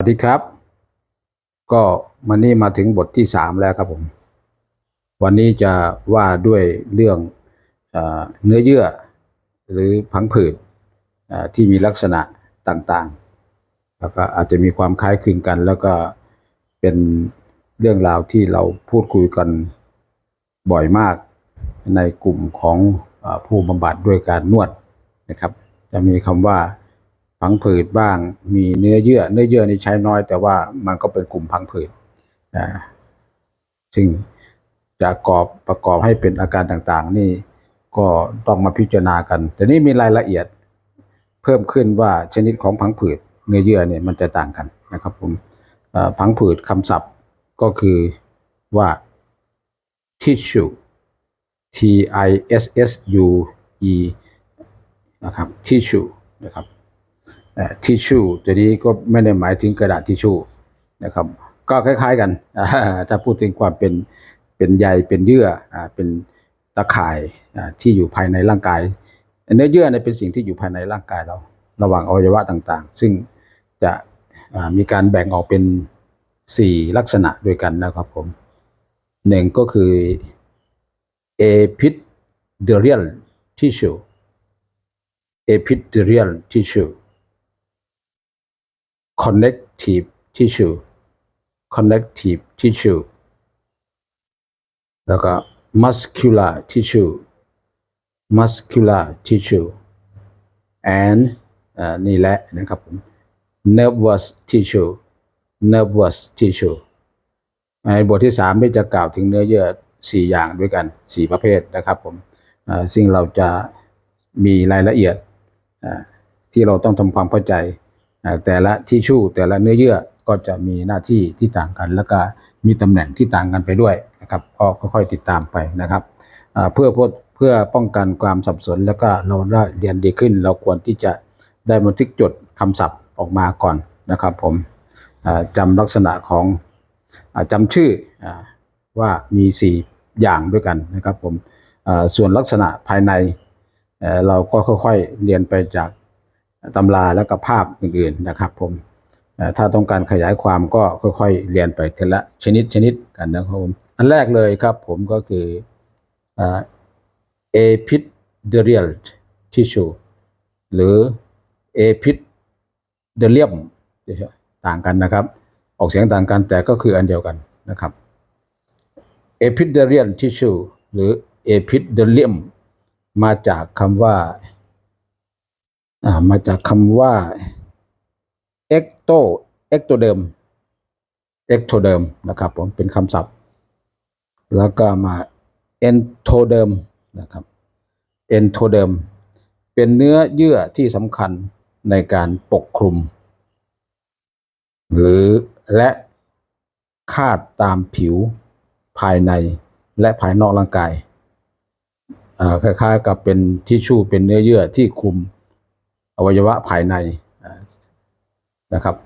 สวัสดีครับ ก็มันนี่มาถึงบทที่สามแล้วครับผม วันนี้จะว่าด้วยเรื่องเอเนื้อเยื่อ หรือพังผืดที่มีลักษณะต่างๆ แล้วก็อาจจะมีความคล้ายคลึงกัน แล้วก็เป็นเรื่องราวที่เราพูดคุยกันบ่อยมากในกลุ่มของอผู้บำบัดด้วยการนวดนะครับ จะมีคำว่า พังผืดบ้าง มีเนื้อเยื่อ เนื้อเยื่อนี่ใช้น้อย แต่ว่ามันก็เป็นกลุ่มพังผืดนะซึ่งจะกอบประกอบให้เป็นอาการต่างๆ นี่ก็ต้องมาพิจารณากันแต่นี่มีรายละเอียดเพิ่มขึ้นว่าชนิดของพังผืดเนื้อเยื่อเนี่ยมันจะต่างกันนะครับผมพังผืดคำศัพท์ก็คือว่า tissue T I S S U E นะครับ tissue นะครับ ทิชชู่ตัวนี้ก็ไม่ได้หมายถึงกระดาษทิชชู่นะครับ ก็คล้ายๆกัน ถ้าพูดถึงความเป็นเป็นใยเป็นเยื่ออเป็นตะข่ายที่อยู่ภายในร่างกาย เนื้อเยื่อเนี่ยเป็นสิ่งที่อยู่ภายในร่างกายเรา ระหว่างอวัยวะต่างๆ ซึ่งจะมีการแบ่งออกเป็น 4 ลักษณะด้วยกันนะครับผมหนึ่งก็คือ epidermal tissue epidermal tissue connective tissue connective tissue แล้วก็ muscular tissue muscular tissue and นี่แหละนะครับผม nervous tissue nervous tissue ในบทที่สามนี่จะกล่าวถึงเนื้อเยื่อสี่อย่างด้วยกันสี่ประเภทนะครับผมซึ่งเราจะมีรายละเอียดที่เราต้องทำความเข้าใจ แต่ละทิชชู่แต่ละเนื้อเยื่อก็จะมีหน้าที่ที่ต่างกัน แล้วก็มีตำแหน่งที่ต่างกันไปด้วยนะครับก็ค่อยๆติดตามไปนะครับเพื่อเพื่อป้องกันความสับสน แล้วก็เราได้เรียนดีขึ้น เราควรที่จะได้บันทึกจดคำศัพท์ออกมาก่อนนะครับ ผมจำลักษณะของจำชื่อว่ามี 4 อย่างด้วยกันนะครับผมส่วนลักษณะภายในเราก็ค่อยๆเรียนไปจาก ตำราแล้วก็ภาพอื่นๆนะครับผมถ้าต้องการขยายความก็ค่อยๆเรียนไปทีละชนิดชนิดกันนะครับผมอันแรกเลยครับผมก็คืออ่า epidermal tissue หรือ epidermal ต่างกันนะครับ ออกเสียงต่างกันแต่ก็คืออันเดียวกันนะครับ epidermal tissue หรือ epidermal มาจากคำว่า มาจากคำว่า ecto ectoderm ectoderm นะครับผมเป็นคำศัพท์ แล้วก็มา entoderm นะครับ entoderm เป็นเนื้อเยื่อที่สำคัญในการปกคลุม หรือและคาดตามผิวภายในและภายนอกร่างกายคล้ายๆกับเป็นทิชชู่เป็นเนื้อเยื่อที่คลุม วัยวะภายในนะครับ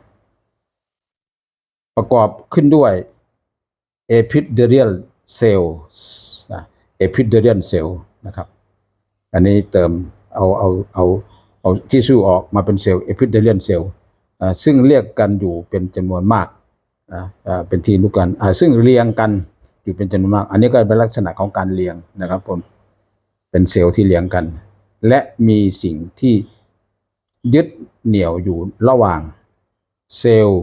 ประกอบขึ้นด้วย epidermal cells นะ epidermal cell นะครับ อันนี้เติมเอาเอาเอาเอาทิชชู่ออกมาเป็นเซลล์ epidermal cell อ่าซึ่งเรียกกันอยู่เป็นจำนวนมากอ่าเป็นทีมรู้กันอ่าซึ่งเรียงกันอยู่เป็นจำนวนมาก อันนี้ก็เป็นลักษณะของการเรียงนะครับผมเป็นเซลล์ที่เรียงกัน และมีสิ่งที่ ยึดเหนี่ยวอยู่ระหว่าง เซลล์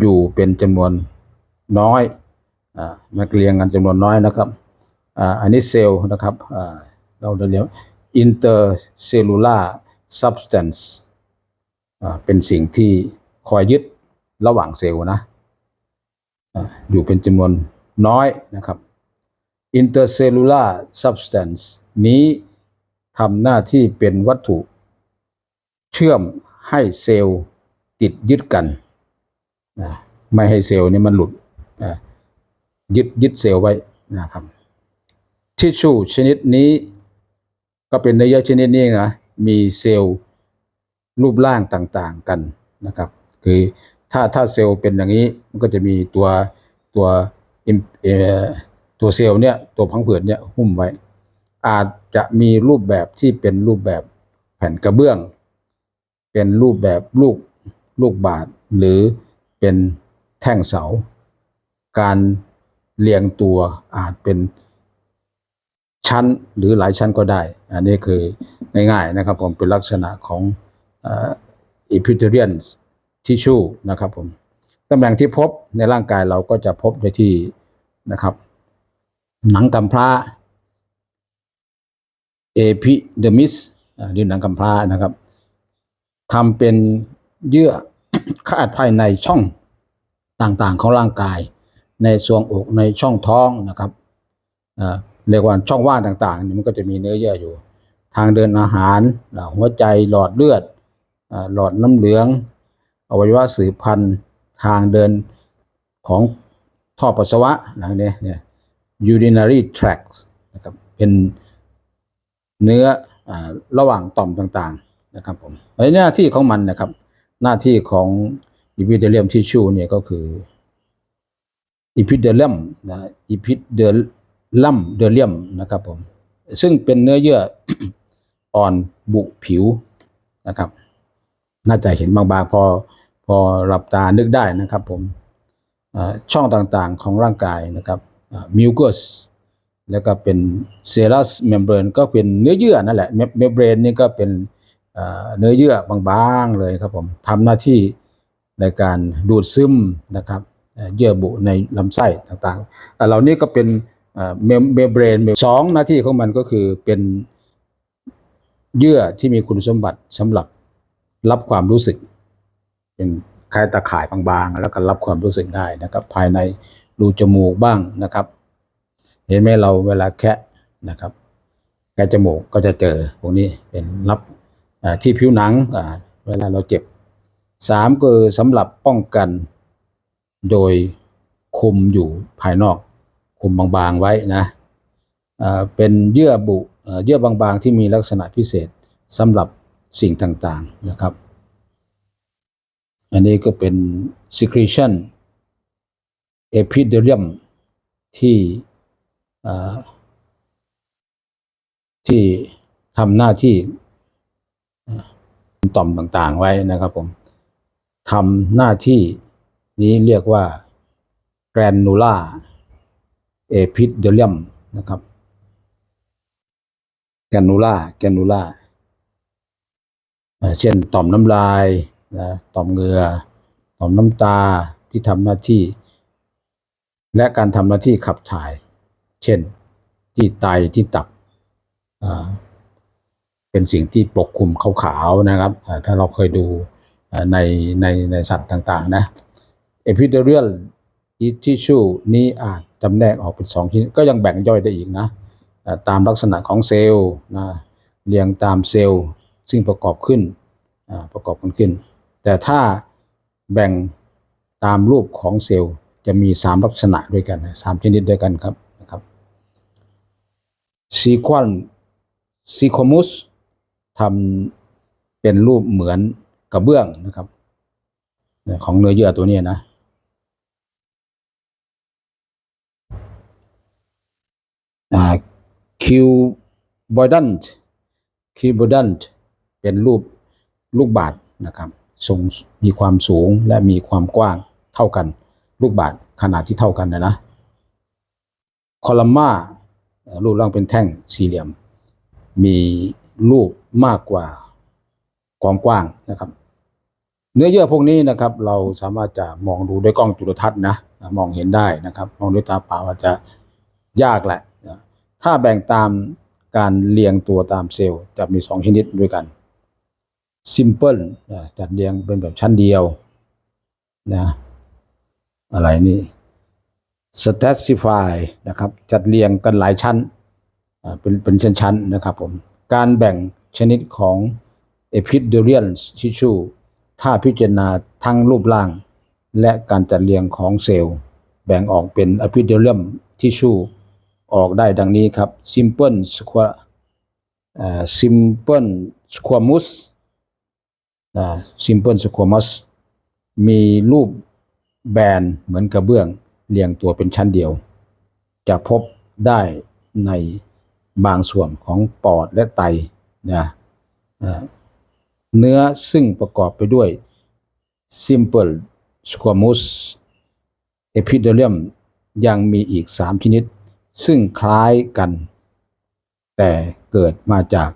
อยู่เป็นจำนวนน้อยอ่ามาเรียงกันจำนวนน้อยนะครับอ่าอันนี้เซลล์นะครับอ่าเราเรียก intercellular substance อ่าเป็นสิ่งที่คอยยึดระหว่างเซลล์นะอ่าอยู่เป็นจำนวนน้อยนะครับ intercellular substance นี้ทำหน้าที่เป็นวัตถุ เชื่อมให้เซลล์ติดยึดกันนะไม่ให้เซลล์นี้มันหลุดนะยึดยึดเซลล์ไว้นะครับทิชชู่ชนิดนี้ ก็เป็นเนื้อเยื่อชนิดนี้นะมีเซลล์รูปร่างต่างๆกันนะครับ คือถ้าถ้าเซลล์เป็นอย่างนี้มันก็จะมีตัวตัวตัวเซลล์เนี่ยตัวพังผืดเนี่ยหุ้มไว้ อาจจะมีรูปแบบที่เป็นรูปแบบแผ่นกระเบื้อง เป็นรูปแบบลูกลูกบาศก์หรือเป็นแท่งเสา การเรียงตัวอาจเป็นชั้นหรือหลายชั้นก็ได้ อันนี้คือง่ายๆนะครับผมเป็นลักษณะของอิพิเทเรียนทิชชูนะครับผมตำแหน่งที่พบในร่างกายเราก็จะพบในที่นะครับ หนังกำพร้าเอพิเดมิสหรือหนังกำพร้านะครับ ทำเป็นเยื่อคาดภายในช่องต่างๆของร่างกาย ในทรวงอกในช่องท้องนะครับเรียกว่าช่องว่างต่างๆนี่มันก็จะมีเนื้อเยื่ออยู่ ทางเดินอาหารอ่าหัวใจหลอดเลือดหลอดน้ำเหลือง อวัยวะสืบพันธุ์ทางเดินของท่อปัสสาวะนะเนี่ยเนี่ย urinary tract นะครับเป็นเนื้ออระหว่างต่อมต่างๆ นะครับผมในหน้าที่ของมันนะครับ หน้าที่ของ epithelium tissue เนี่ยก็คือ epithelium นะ epithelium delium นะครับผมซึ่งเป็นเนื้อเยื่ออ่อนบุผิวนะครับ น่าจะเห็นบางๆพอพอหลับตานึกได้นะครับผมช่องต่างๆของร่างกายนะครับมิวกัสแล้วก็เป็นเซรัสเมมเบรนก็เป็นเนื้อเยื่อนั่นแหละเมมเบรนนี่ก็เป็น เนื้อเยื่อบางๆเลยครับผมทำหน้าที่ในการดูดซึมนะครับเยื่อบุในลำไส้ต่างๆอ่เหล่านี้ก็เป็นเมมเบรนสองหน้าที่ของมันก็คือเป็นเยื่อที่มีคุณสมบัติสำหรับรับความรู้สึก เป็นคล้ายตาข่ายบางๆ แล้วก็รับความรู้สึกได้นะครับ ภายในรูจมูกบ้างนะครับ เห็นไหมเราเวลาแคะนะครับแคะจมูกก็จะเจอพวกนี้เป็นรับ ที่ผิวหนังเวลาเราเจ็บสามก็คือสำหรับป้องกัน โดยคุมอยู่ภายนอก คุมบางๆไว้นะเป็นเยื่อบุเยื่อบางๆที่มีลักษณะพิเศษสำหรับสิ่งต่างๆนะครับ อันนี้ก็เป็น secretion epithelium ที่ที่ทำหน้าที่ ต่อมต่างๆไว้นะครับผมทำหน้าที่นี้เรียกว่า granular epithelium นะครับ granular granular อ่าเช่นต่อมน้ำลายนะต่อมเหงื่อต่อมน้ำตาที่ทำหน้าที่ และการทำหน้าที่ขับถ่าย เช่น ที่ไตที่ตับอ่า เป็นสิ่งที่ปกคลุมขาวๆนะครับถ้าเราเคยดูในในในสัตว์ต่างๆนะ epithelial tissue นี้อาจจำแนกออกเป็นสองชิ้นก็ยังแบ่งย่อยได้อีกนะ ตามลักษณะของเซลล์นะเรียงตามเซลล์ซึ่งประกอบขึ้นประกอบกันขึ้น แต่ถ้าแบ่งตามรูปของเซลล์จะมีสามลักษณะด้วยกันสามชนิดด้วยกันครับนะครับซีควอนซีคมุส ทำเป็นรูปเหมือนกระเบื้องนะครับของเนื้อเยื่อตัวนี้นะคิวบอยดันคิวบอยดันเป็นรูปลูกบาศก์นะครับทรงมีความสูงและมีความกว้างเท่ากัน ลูกบาศก์ขนาดที่เท่ากันนะนะคอลัมมารูปร่างเป็นแท่งสี่เหลี่ยม มี รูปมากกว่าความกว้างนะครับ เนื้อเยื่อพวกนี้นะครับ เราสามารถจะมองดูด้วยกล้องจุลทรรศน์นะมองเห็นได้นะครับ มองด้วยตาเปล่าอาจจะยากแหละถ้าแบ่งตามการเรียงตัวตามเซลล์จะมีสองชนิดด้วยกัน simple จัดเรียงเป็นแบบชั้นเดียวนะอะไรนี่ stratify นะครับ จัดเรียงกันหลายชั้นเป็นเป็นชั้นๆนะครับผม การแบ่งชนิดของ epithelial tissue ถ้าพิจารณาทั้งรูปร่าง และการจัดเรียงของเซลล์ แบ่งออกเป็น epithelium tissue ออกได้ดังนี้ครับ simple squam simple squamous simple squamous มีรูปแบนเหมือนกระเบื้องเรียงตัวเป็นชั้นเดียว จะพบได้ใน บางส่วนของปอดและไตนะเนื้อซึ่งประกอบไปด้วย simple squamous epithelium ยังมีอีก 3 ชนิด ซึ่งคล้ายกัน แต่เกิดมาจาก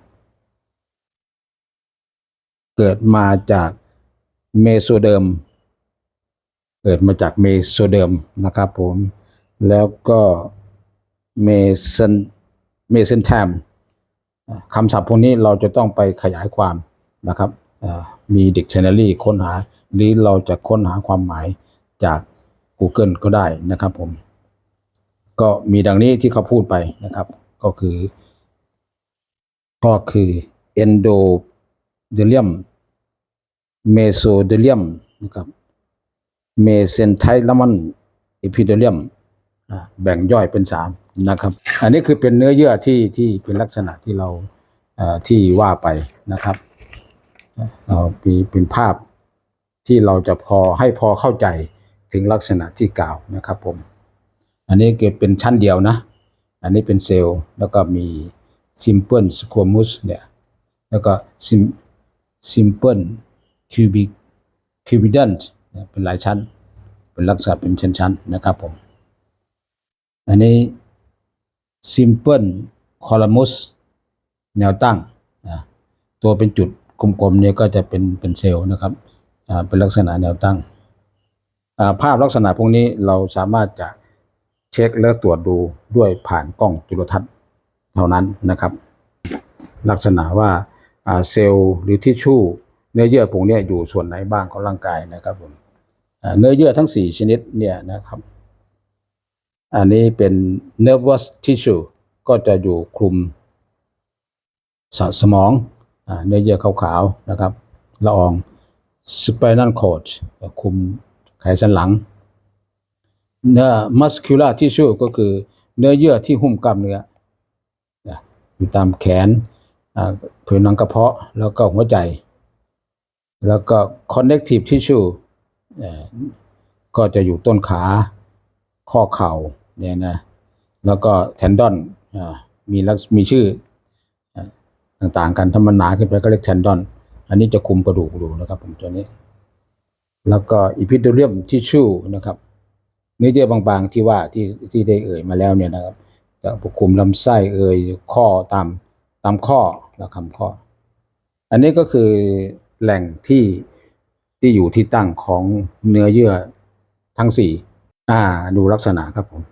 เกิดมาจากเมโซเดิม เกิดมาจากเมโซเดิมนะครับผม แล้วก็เมเซน เมเซนแทมคำศัพท์พวกนี้เราจะต้องไปขยายความนะครับมี dictionary ค้นหา หรือเราจะค้นหาความหมายจาก Google ก็ได้นะครับผม ก็มีดังนี้ที่เขาพูดไปนะครับ ก็คือ ก็คือ endothelium mesothelium นะครับ mesenterium epithelium แบ่งย่อยเป็นสาม นะครับ อันนี้คือเป็นเนื้อเยื่อที่ที่เป็นลักษณะที่เราที่ว่าไปนะครับเรามีเป็นภาพที่เราจะพอให้พอเข้าใจถึงลักษณะที่กล่าวนะครับผม อันนี้เก็บเป็นชั้นเดียวนะ อันนี้เป็นเซลล์แล้วก็มี simple squamous เนี่ย แล้วก็ simple cubic cubidant เนี่ยเป็นหลายชั้น เป็นลักษณะเป็นชั้นๆนะครับผม อันนี้ simple columns แนวตั้ง ตัวเป็นจุดกลมๆเนี่ยก็จะเป็นเป็นเซลล์นะครับเป็นลักษณะแนวตั้งาภาพลักษณะพวกนี้เราสามารถจะเช็คและตรวจดูด้วยผ่านกล้องจุลทรรศน์เท่านั้นนะครับ ลักษณะว่าาเซลล์หรือทิชชู่เนื้อเยื่อพวกนี้อยู่ส่วนไหนบ้างของร่างกายนะครับผมเนื้อเยื่อทั้ง 4 ชนิดเนี่ยนะครับ อันนี้เป็น nervous tissue ก็จะอยู่คลุมสสมองเนื้อเยื่อขาวๆนะครับละออง spinal cord คลุมไขสันหลัง เนื้อ muscular tissue ก็คือเนื้อเยื่อที่หุ้มกล้ามเนื้ออยู่ตามแขนผิวหนังกระเพาะแล้วก็หัวใจ แล้วก็ connective tissue ก็จะอยู่ต้นขา ข้อเข่า เนี่ยนะแล้วก็แทนดอนมีลักษมีชื่ออ่าต่างๆ กันถ้ามันหนาขึ้นไปก็เรียกแทนดอน อันนี้จะคุมกระดูกดูนะครับผมตัวนี้ แล้วก็อีพิ t เ e ียมทิชชูนะครับเนื้อเยื่อบางๆที่ว่าที่ที่ได้เอ่ยมาแล้วเนี่ยนะครับจะปกคลุมลำไส้เอ่ยข้อตามตามข้อและคำข้อ อันนี้ก็คือแหล่งที่ที่อยู่ที่ตั้งของเนื้อเยื่อทั้งสี่อ่า ดูลักษณะครับผม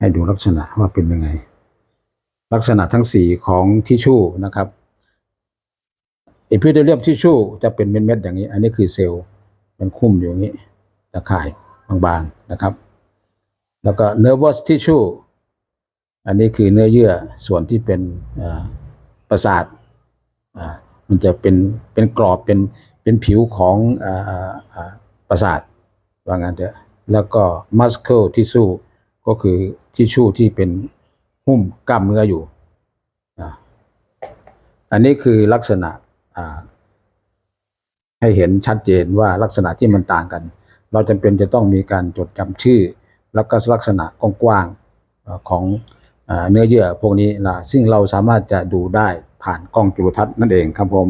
ให้ดูลักษณะว่าเป็นยังไง ลักษณะทั้งสี่ของทิชชู่นะครับเอพิเดเรียมทิชชู่จะเป็นเม็ดๆอย่างนี้ อันนี้คือเซลล์เป็นคุ้มอยู่อย่างนี้ตะข่ายบางๆนะครับ แล้วก็ nervous tissue อันนี้คือเนื้อเยื่อส่วนที่เป็นประสาทมันจะเป็นเป็นกรอบเป็นเป็นผิวของออประสาทว่างั้นเถอะแล้วก็ muscle tissue ก็คือ ทิชชู่ที่เป็นหุ้มกล้ามเนื้ออยู่ อันนี้คือลักษณะให้เห็นชัดเจนว่าลักษณะที่มันต่างกัน เราจำเป็นจะต้องมีการจดจำชื่อ แล้วก็ลักษณะกว้างๆของเอ่อเนื้อเยื่อพวกนี้นะซึ่งเราสามารถจะดูได้ผ่านกล้องจุลทรรศน์นั่นเองครับผม